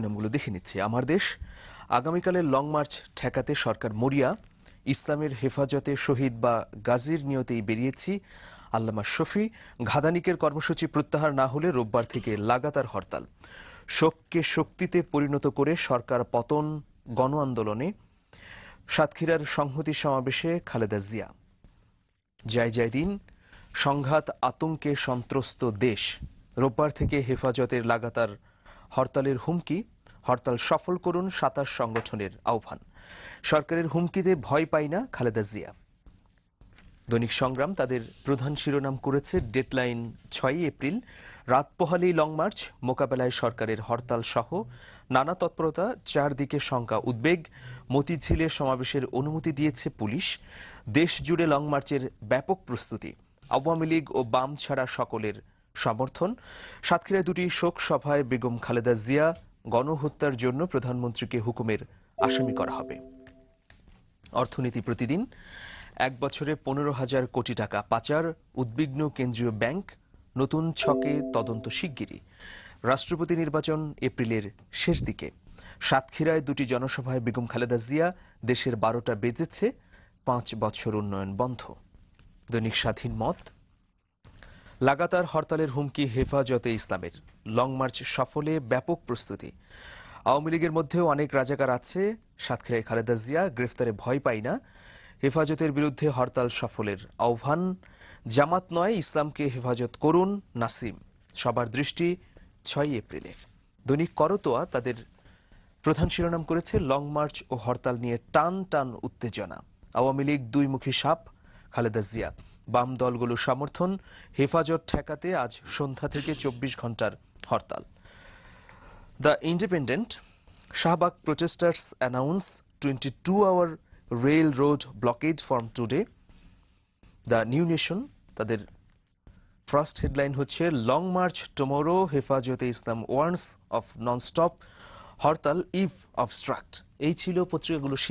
নামগুলো দেখে নিচ্ছি। আমার দেশ, আগামীকালের লং মার্চ ঠেকাতে সরকার মরিয়া, ইসলামের হেফাজতে শহীদ বা গাজীর নিয়তেই বেরিয়েছি, আল্লামা শফি, ঘাদানিকের কর্মসূচি প্রত্যাহার না হলে রোববার থেকে লাগাতার হরতাল। শোককে শক্তিতে পরিণত করে সরকার পতন গণ আন্দোলনে। সাতক্ষীরার সংহতি সমাবেশে খালেদা জিয়া। জয় জয় দিন, সংঘাত আতঙ্কে সন্ত্রস্ত দেশ। রোববার থেকে হেফাজতের লাগাতার হরতালের হুমকি। হরতাল সফল করুন সাতাশ সংগঠনের আহ্বান। সরকারের হুমকিতে ভয় পাই না খালেদা জিয়া। দৈনিক সংগ্রাম তাদের প্রধান শিরোনাম করেছে ডেডলাইন ছয়ই এপ্রিল। রাত পোহালেই লং মার্চ, মোকাবেলায় সরকারের হরতাল সহ নানা তৎপরতা, চারদিকে শঙ্কা, উদ্বেগ। মতিঝিলে সমাবেশের অনুমতি দিয়েছে পুলিশ। দেশ জুড়ে লং মার্চের ব্যাপক প্রস্তুতি। আওয়ামী লীগ ও বাম ছাড়া সকলের সমর্থন। সাতক্ষীরায় দুটি শোক সভায় বেগম খালেদা জিয়া গণহত্যার জন্য প্রধানমন্ত্রীকে হুকুমের আসামি করা হবে। অর্থনীতি প্রতিদিন এক বছরে পনেরো হাজার কোটি টাকা পাচার, উদ্বিগ্ন কেন্দ্রীয় ব্যাংক, নতুন ছকে তদন্ত শিগগিরই। রাষ্ট্রপতি নির্বাচন এপ্রিলের শেষ দিকে। সাতক্ষীরায় দুটি জনসভায় বেগম খালেদা জিয়া দেশের বারোটা বেজেছে, পাঁচ বছর উন্নয়ন বন্ধ। দৈনিক স্বাধীন মত লাগাতার হরতালের হুমকি হেফাজতে ইসলামের। লং মার্চ সফলে ব্যাপক প্রস্তুতি। আওয়ামী লীগের মধ্যেও অনেক রাজাকার আছে। সাতক্ষীরায় খালেদা জিয়া গ্রেফতারে ভয় পাই না। হেফাজতের বিরুদ্ধে হরতাল সফলের আহ্বান। জামাত নয়, ইসলামকে হেফাজত করুন নাসিম। সবার দৃষ্টি ছয় এপ্রিলে। দৈনিক করতোয়া তাদের প্রধান শিরোনাম করেছে লং মার্চ ও হরতাল নিয়ে টান টান উত্তেজনা। আওয়ামী লীগ দুইমুখী সাপ, খালেদা জিয়া। বাম দলগুলোর সমর্থন, হেফাজত ঠেকাতে আজ সন্ধ্যা থেকে চব্বিশ ঘণ্টার hartal. The independent Shahbag protesters announce twenty two hour rail road blockade from today. The new nation, তাদের ফার্স্ট হেডলাইন হচ্ছে, long march tomorrow, Hefazat-e Islam warns of non stop hartal if obstruct. এই ছিল পত্রিকাগুলো শিরোনাম।